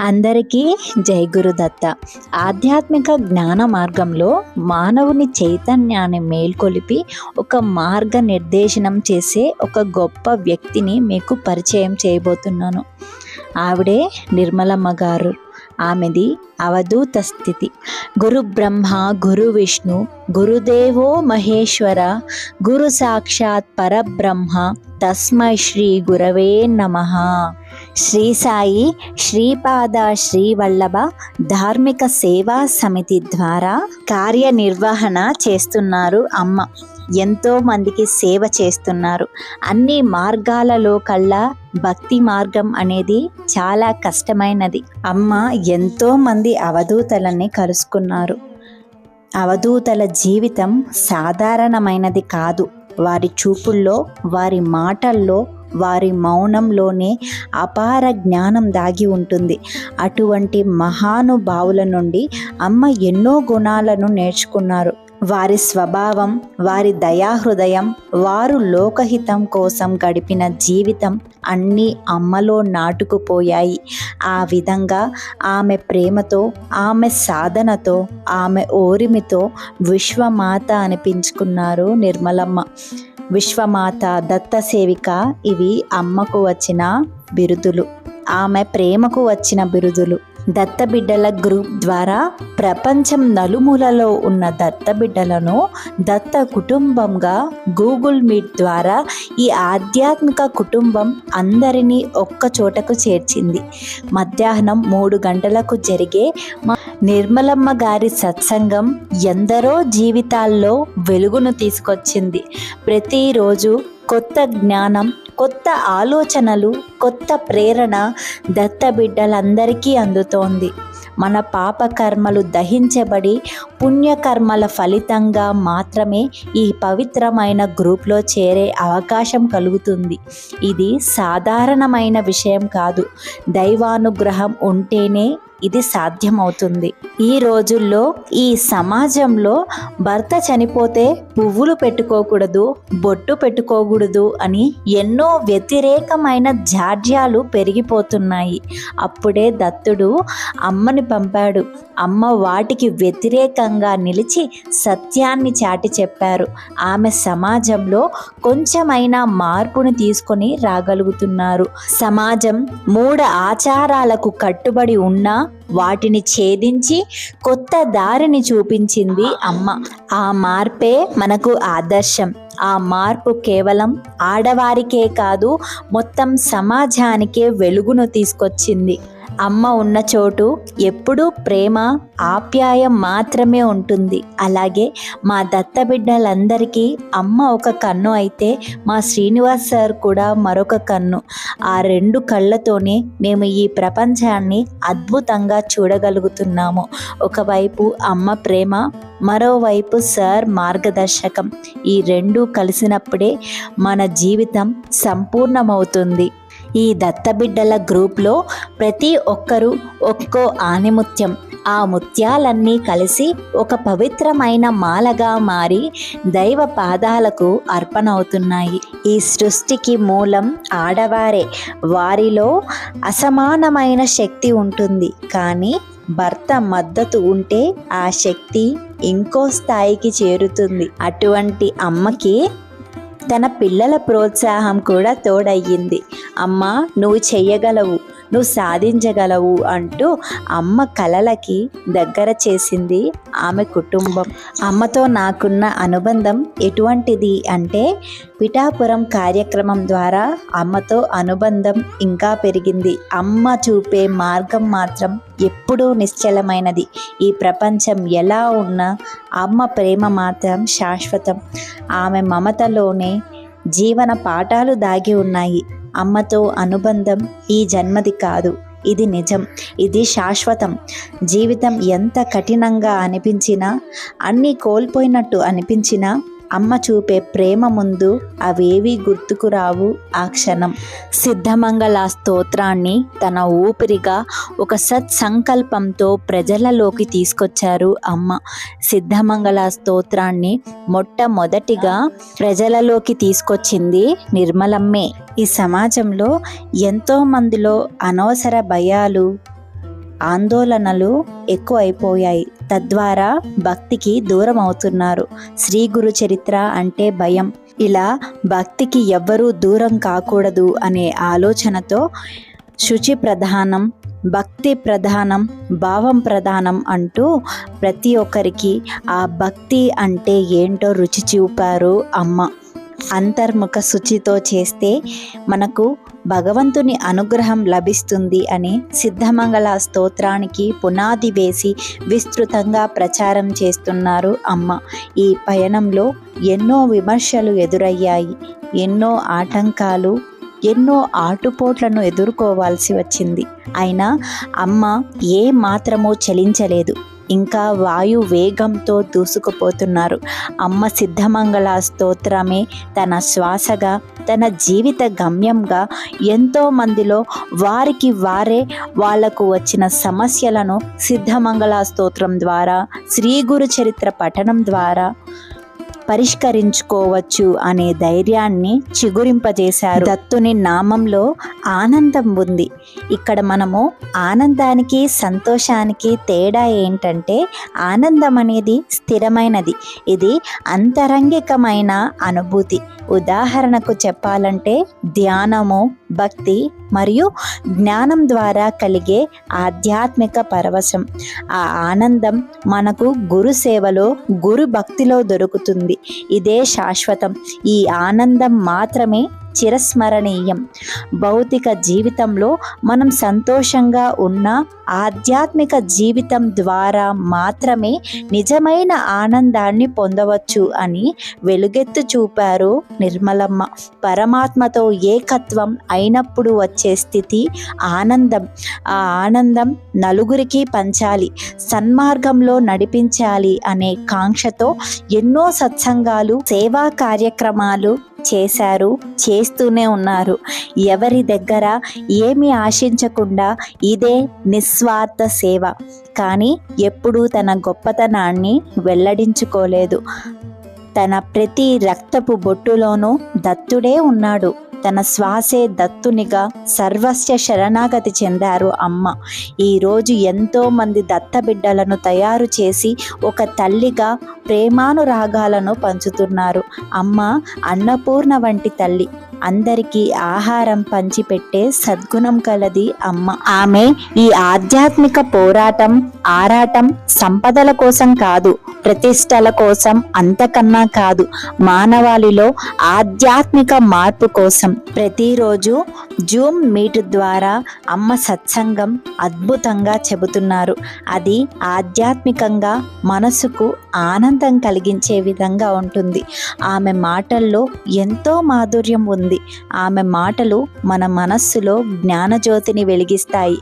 అందరికీ జై గురుదత్త ఆధ్యాత్మిక జ్ఞాన మార్గంలో మానవుని చైతన్యాన్ని మేల్కొలిపి ఒక మార్గ నిర్దేశనం చేసే ఒక గొప్ప వ్యక్తిని మీకు పరిచయం చేయబోతున్నాను. ఆవిడే నిర్మలమ్మ గారు. ఆమెది అవధూత స్థితి. గురు బ్రహ్మ గురు విష్ణు గురుదేవో మహేశ్వర గురు సాక్షాత్ పరబ్రహ్మ తస్మై శ్రీ గురవే నమః. శ్రీ సాయి శ్రీపాద శ్రీవల్లభ ధార్మిక సేవా సమితి ద్వారా కార్యనిర్వహణ చేస్తున్నారు అమ్మ. ఎంతో మందికి సేవ చేస్తున్నారు. అన్ని మార్గాలలో కల్లా భక్తి మార్గం అనేది చాలా కష్టమైనది. అమ్మ ఎంతో మంది అవధూతలని కలుసుకున్నారు. అవధూతల జీవితం సాధారణమైనది కాదు. వారి చూపుల్లో వారి మాటల్లో వారి మౌనంలోనే అపార జ్ఞానం దాగి ఉంటుంది. అటువంటి మహానుభావుల నుండి అమ్మ ఎన్నో గుణాలను నేర్చుకున్నారు. వారి స్వభావం వారి దయాహృదయం వారు లోకహితం కోసం గడిపిన జీవితం అన్నీ అమ్మలో నాటుకుపోయాయి. ఆ విధంగా ఆమె ప్రేమతో ఆమె సాధనతో ఆమె ఓరిమితో విశ్వమాత అనిపించుకున్నారు నిర్మలమ్మ. విశ్వమాత దత్త సేవిక ఇవి అమ్మకు వచ్చిన బిరుదులు. ఆమె ప్రేమకు వచ్చిన బిరుదులు. దత్తబిడ్డల గ్రూప్ ద్వారా ప్రపంచం నలుమూలలో ఉన్న దత్తబిడ్డలను దత్త కుటుంబంగా గూగుల్ మీట్ ద్వారా ఈ ఆధ్యాత్మిక కుటుంబం అందరినీ ఒక్క చోటకు చేర్చింది. మధ్యాహ్నం మూడు గంటలకు జరిగే మా నిర్మలమ్మ గారి సత్సంగం ఎందరో జీవితాల్లో వెలుగును తీసుకొచ్చింది. ప్రతిరోజు కొత్త జ్ఞానం కొత్త ఆలోచనలు కొత్త ప్రేరణ దత్తబిడ్డలందరికీ అందుతోంది. మన పాపకర్మలు దహించబడి పుణ్యకర్మల ఫలితంగా మాత్రమే ఈ పవిత్రమైన గ్రూప్లో చేరే అవకాశం కలుగుతుంది. ఇది సాధారణమైన విషయం కాదు. దైవానుగ్రహం ఉంటేనే ఇది సాధ్యమవుతుంది. ఈ రోజుల్లో ఈ సమాజంలో భర్త చనిపోతే పువ్వులు పెట్టుకోకూడదు బొట్టు పెట్టుకోకూడదు అని ఎన్నో వ్యతిరేకమైన జాడ్యాలు పెరిగిపోతున్నాయి. అప్పుడే దత్తుడు అమ్మని పంపాడు. అమ్మ వాటికి వ్యతిరేకంగా నిలిచి సత్యాన్ని చాటి చెప్పారు. ఆమె సమాజంలో కొంచెమైనా మార్పును తీసుకొని రాగలుగుతున్నారు. సమాజం మూఢ ఆచారాలకు కట్టుబడి ఉన్నా వాటిని ఛేదించి కొత్త దారిని చూపించింది అమ్మ. ఆ మార్పే మనకు ఆదర్శం. ఆ మార్పు కేవలం ఆడవారికే కాదు మొత్తం సమాజానికే వెలుగును తీసుకొచ్చింది. అమ్మ ఉన్న చోటు ఎప్పుడూ ప్రేమ ఆప్యాయం మాత్రమే ఉంటుంది. అలాగే మా దత్తబిడ్డలందరికీ అమ్మ ఒక కన్ను అయితే మా శ్రీనివాస్ సార్ కూడా మరొక కన్ను. ఆ రెండు కళ్ళతోనే మేము ఈ ప్రపంచాన్ని అద్భుతంగా చూడగలుగుతున్నాము. ఒకవైపు అమ్మ ప్రేమ మరోవైపు సార్ మార్గదర్శకం. ఈ రెండు కలిసినప్పుడే మన జీవితం సంపూర్ణమవుతుంది. ఈ దత్తబిడ్డల గ్రూప్లో ప్రతి ఒక్కరూ ఒక్కో ఆనిముత్యం. ఆ ముత్యాలన్నీ కలిసి ఒక పవిత్రమైన మాలగా మారి దైవ పాదాలకు అర్పణవుతున్నాయి. ఈ సృష్టికి మూలం ఆడవారే. వారిలో అసమానమైన శక్తి ఉంటుంది. కానీ భర్త మద్దతు ఉంటే ఆ శక్తి ఇంకో స్థాయికి చేరుతుంది. అటువంటి అమ్మకి తన పిల్లల ప్రోత్సాహం కూడా తోడయ్యింది. అమ్మ నువ్వు చెయ్యగలవు నువ్వు సాధించగలవు అంటూ అమ్మ కలలకి దగ్గర చేసింది ఆమె కుటుంబం. అమ్మతో నాకున్న అనుబంధం ఎటువంటిది అంటే పిఠాపురం కార్యక్రమం ద్వారా అమ్మతో అనుబంధం ఇంకా పెరిగింది. అమ్మ చూపే మార్గం మాత్రం ఎప్పుడూ నిశ్చలమైనది. ఈ ప్రపంచం ఎలా ఉన్నా అమ్మ ప్రేమ మాత్రం శాశ్వతం. ఆమె మమతలోనే జీవన పాఠాలు దాగి ఉన్నాయి. అమ్మతో అనుబంధం ఈ జన్మది కాదు. ఇది నిజం. ఇది శాశ్వతం. జీవితం ఎంత కఠినంగా అనిపించినా అన్నీ కోల్పోయినట్టు అనిపించినా అమ్మ చూపే ప్రేమ ముందు అవేవీ గుర్తుకురావు ఆ క్షణం. సిద్ధమంగళ స్తోత్రాన్ని తన ఊపిరిగా ఒక సత్సంకల్పంతో ప్రజలలోకి తీసుకొచ్చారు అమ్మ. సిద్ధమంగళ స్తోత్రాన్ని మొట్టమొదటిగా ప్రజలలోకి తీసుకొచ్చింది నిర్మలమ్మే. ఈ సమాజంలో ఎంతో మందిలో అనవసర భయాలు ఆందోళనలు ఎక్కువైపోయాయి. తద్వారా భక్తికి దూరం అవుతున్నారు శ్రీ గురు చరిత్ర అంటే భయం. ఇలా భక్తికి ఎవ్వరూ దూరం కాకూడదు అనే ఆలోచనతో శుచి ప్రధానం భక్తి ప్రధానం భావం ప్రధానం అంటూ ప్రతి ఒక్కరికి ఆ భక్తి అంటే ఏంటో రుచి చూపారు అమ్మ. అంతర్ముఖ శుచితో చేస్తే మనకు భగవంతుని అనుగ్రహం లభిస్తుంది అని సిద్ధమంగళ స్తోత్రానికి పునాది వేసి విస్తృతంగా ప్రచారం చేస్తున్నారు అమ్మ. ఈ పయనంలో ఎన్నో విమర్శలు ఎదురయ్యాయి. ఎన్నో ఆటంకాలు ఎన్నో ఆటుపోట్లను ఎదుర్కోవాల్సి వచ్చింది. అయినా అమ్మ ఏ మాత్రమూ చలించలేదు. ఇంకా వాయు వేగంతో దూసుకుపోతున్నారు. అమ్మ సిద్ధమంగళ స్తోత్రమే. తన శ్వాసగా తన జీవిత గమ్యంగా ఎంతో మందిలో వారికి వారే వాళ్ళకు వచ్చిన సమస్యలను సిద్ధమంగళ స్తోత్రం ద్వారా శ్రీ గురు చరిత్ర పఠనం ద్వారా పరిష్కరించుకోవచ్చు అనే ధైర్యాన్ని చిగురింపజేశారు. దత్తుని నామంలో ఆనందం ఉంది. ఇక్కడ మనము ఆనందానికి సంతోషానికి తేడా ఏంటంటే ఆనందం అనేది స్థిరమైనది. ఇది అంతరంగికమైన అనుభూతి. ఉదాహరణకు చెప్పాలంటే ధ్యానము భక్తి మరియు జ్ఞానం ద్వారా కలిగే ఆధ్యాత్మిక పరవశం. ఆ ఆనందం మనకు గురు సేవలో గురు భక్తిలో దొరుకుతుంది. ఇదే శాశ్వతం. ఈ ఆనందం మాత్రమే చిరస్మరణీయం. భౌతిక జీవితంలో మనం సంతోషంగా ఉన్న ఆధ్యాత్మిక జీవితం ద్వారా మాత్రమే నిజమైన ఆనందాన్ని పొందవచ్చు అని వెలుగెత్తు చూపారు నిర్మలమ్మ. పరమాత్మతో ఏకత్వం అయినప్పుడు వచ్చే స్థితి ఆనందం. ఆ ఆనందం నలుగురికి పంచాలి సన్మార్గంలో నడిపించాలి అనే కాంక్షతో ఎన్నో సత్సంగాలు సేవా కార్యక్రమాలు చేశారు చేస్తూనే ఉన్నారు. ఎవరి దగ్గర ఏమి ఆశించకుండా ఇదే నిస్వార్థ సేవ. కానీ ఎప్పుడూ తన గొప్పతనాన్ని వెల్లడించుకోలేదు. తన ప్రతి రక్తపు బొట్టులోనూ దత్తుడే ఉన్నాడు. తన శ్వాసే దత్తునిగా సర్వస్వ శరణాగతి చెందారు అమ్మ. ఈరోజు ఎంతో మంది దత్త బిడ్డలను తయారు చేసి ఒక తల్లిగా ప్రేమానురాగాలను పంచుతున్నారు. అమ్మ అన్నపూర్ణ వంటి తల్లి. అందరికీ ఆహారం పంచిపెట్టే సద్గుణం కలది అమ్మ. ఆమె ఈ ఆధ్యాత్మిక పోరాటం ఆరాటం సంపదల కోసం కాదు ప్రతిష్టల కోసం అంతకన్నా కాదు మానవాళిలో ఆధ్యాత్మిక మార్పు కోసం. ప్రతిరోజు జూమ్ మీట్ ద్వారా అమ్మ సత్సంగం అద్భుతంగా చెబుతున్నారు. అది ఆధ్యాత్మికంగా మనసుకు ఆనందం కలిగించే విధంగా ఉంటుంది. ఆమె మాటల్లో ఎంతో మాధుర్యం ఉంది. ఆమె మాటలు మన మనస్సులో జ్ఞానజ్యోతిని వెలిగిస్తాయి.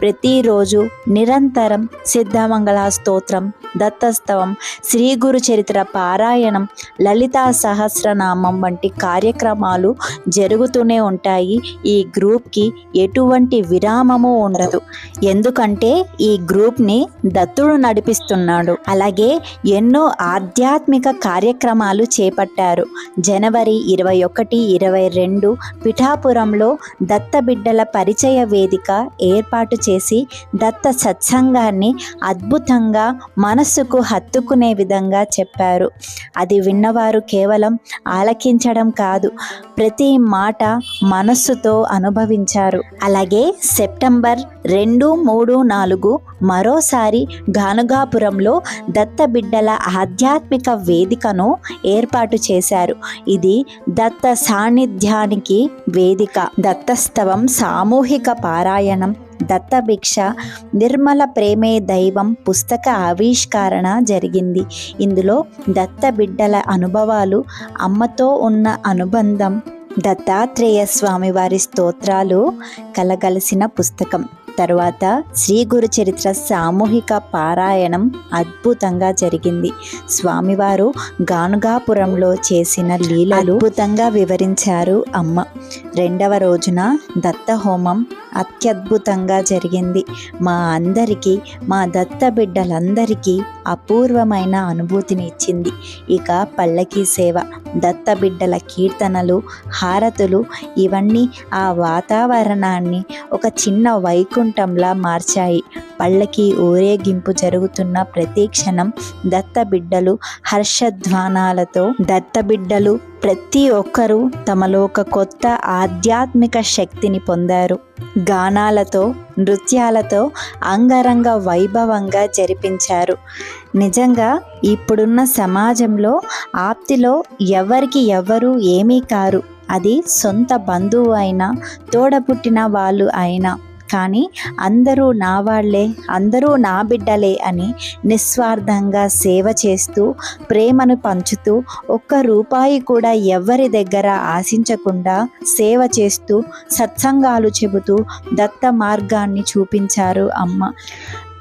ప్రతిరోజు నిరంతరం సిద్ధమంగళ స్తోత్రం దత్తస్తవం శ్రీ గురు చరిత్ర పారాయణం లలితా సహస్రనామం వంటి కార్యక్రమాలు జరుగుతూనే ఉంటాయి. ఈ గ్రూప్కి ఎటువంటి విరామము ఉండదు. ఎందుకంటే ఈ గ్రూప్ని దత్తుడు నడిపిస్తున్నాడు. అలాగే ఎన్నో ఆధ్యాత్మిక కార్యక్రమాలు చేపట్టారు. జనవరి ఇరవై ఒకటి ఇరవై రెండు పిఠాపురంలో దత్త బిడ్డల పరిచయ వేదిక ఏర్పాటు చేసి దత్త సత్సంగాన్ని అద్భుతంగా మనస్సుకు హత్తుకునే విధంగా చెప్పారు. అది విన్నవారు కేవలం ఆలకించడం కాదు ప్రతి మాట మనస్సుతో అనుభవించారు. అలాగే సెప్టెంబర్ రెండు మూడు నాలుగు మరోసారి గానుగాపురంలో దత్త బిడ్డల ఆధ్యాత్మిక వేదికను ఏర్పాటు చేశారు. ఇది దత్త సాన్నిధ్యానికి వేదిక. దత్తస్తవం సామూహిక పారాయణం దత్తభిక్ష నిర్మల ప్రేమే దైవం పుస్తక ఆవిష్కరణ జరిగింది. ఇందులో దత్త బిడ్డల అనుభవాలు అమ్మతో ఉన్న అనుబంధం దత్తాత్రేయ స్వామి వారి స్తోత్రాలు కలగలిసిన పుస్తకం. తరువాత శ్రీ గురు చరిత్ర సామూహిక పారాయణం అద్భుతంగా జరిగింది. స్వామివారు గానుగాపురంలో చేసిన లీలలు అద్భుతంగా వివరించారు అమ్మ. రెండవ రోజున దత్త హోమం అత్యద్భుతంగా జరిగింది. మా అందరికీ మా దత్త బిడ్డలందరికీ అపూర్వమైన అనుభూతిని ఇచ్చింది. ఇక పల్లకీ సేవ దత్త బిడ్డల కీర్తనలు హారతులు ఇవన్నీ ఆ వాతావరణాన్ని ఒక చిన్న వైకుంఠంలా మార్చాయి. పళ్ళకి ఊరేగింపు జరుగుతున్న ప్రతి క్షణం దత్త బిడ్డలు హర్షధ్వానాలతో దత్త బిడ్డలు ప్రతి ఒక్కరూ తమలో ఒక కొత్త ఆధ్యాత్మిక శక్తిని పొందారు. గానాలతో నృత్యాలతో అంగరంగ వైభవంగా జరిపించారు. నిజంగా ఇప్పుడున్న సమాజంలో ఆప్తిలో ఎవరికి ఎవరు ఏమీ కారు. అది సొంత బంధువు అయినా తోడపుట్టిన వాళ్ళు అయినా. కానీ అందరూ నా వాళ్ళే అందరూ నా బిడ్డలే అని నిస్వార్థంగా సేవ చేస్తూ ప్రేమను పంచుతూ ఒక్క రూపాయి కూడా ఎవరి దగ్గర ఆశించకుండా సేవ చేస్తూ సత్సంగాలు చెబుతూ దత్త మార్గాన్ని చూపించారు అమ్మ.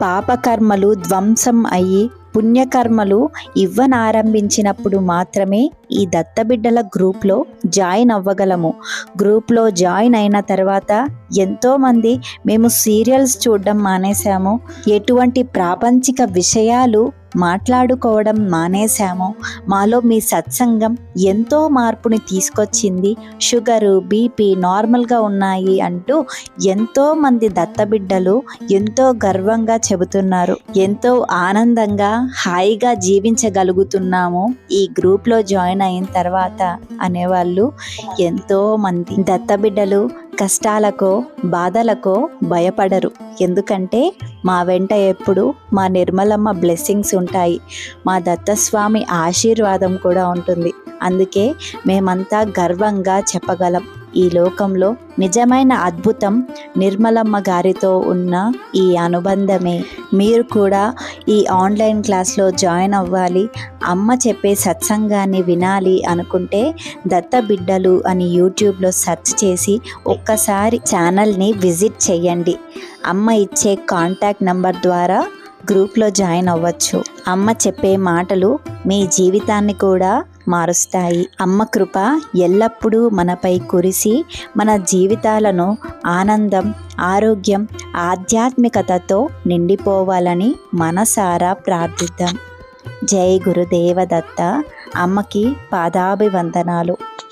పాపకర్మలు ధ్వంసం అయ్యి పుణ్యకర్మలు ఇవ్వనారంభించినప్పుడు మాత్రమే ఈ దత్తబిడ్డల గ్రూప్లో జాయిన్ అవ్వగలము. గ్రూప్లో జాయిన్ అయిన తర్వాత ఎంతోమంది మేము సీరియల్స్ చూడడం మానేశాము. ఎటువంటి ప్రాపంచిక విషయాలు మాట్లాడుకోవడం మానేశాము. మాలో మీ సత్సంగం ఎంతో మార్పుని తీసుకొచ్చింది. షుగరు బీపీ నార్మల్గా ఉన్నాయి అంటూ ఎంతోమంది దత్తబిడ్డలు ఎంతో గర్వంగా చెబుతున్నారు. ఎంతో ఆనందంగా హాయిగా జీవించగలుగుతున్నాము. ఈ గ్రూప్లో జాయిన్ అయిన తర్వాత అనేవాళ్ళు ఎంతో మంది. దత్తబిడ్డలు కష్టాలకో బాధలకో భయపడరు. ఎందుకంటే మా వెంట ఎప్పుడు మా నిర్మలమ్మ బ్లెస్సింగ్స్ ఉంటాయి. మా దత్తస్వామి ఆశీర్వాదం కూడా ఉంటుంది. అందుకే మేమంతా గర్వంగా చెప్పగలం. ఈ లోకంలో నిజమైన అద్భుతం నిర్మలమ్మ గారితో ఉన్న ఈ అనుబంధమే. మీరు కూడా ఈ ఆన్లైన్ క్లాస్లో జాయిన్ అవ్వాలి అమ్మ చెప్పే సత్సంగాన్ని వినాలి అనుకుంటే దత్త బిడ్డలు అని యూట్యూబ్లో సెర్చ్ చేసి ఒక్కసారి ఛానల్ని విజిట్ చేయండి. అమ్మ ఇచ్చే కాంటాక్ట్ నంబర్ ద్వారా గ్రూప్లో జాయిన్ అవ్వచ్చు. అమ్మ చెప్పే మాటలు మీ జీవితాన్ని కూడా మారుస్తాయి. అమ్మ కృప ఎల్లప్పుడూ మనపై కురిసి మన జీవితాలను ఆనందం ఆరోగ్యం ఆధ్యాత్మికతతో నిండిపోవాలని మనసారా ప్రార్థిద్దాం. జై గురుదేవదత్త. అమ్మకి పాదాభివందనాలు.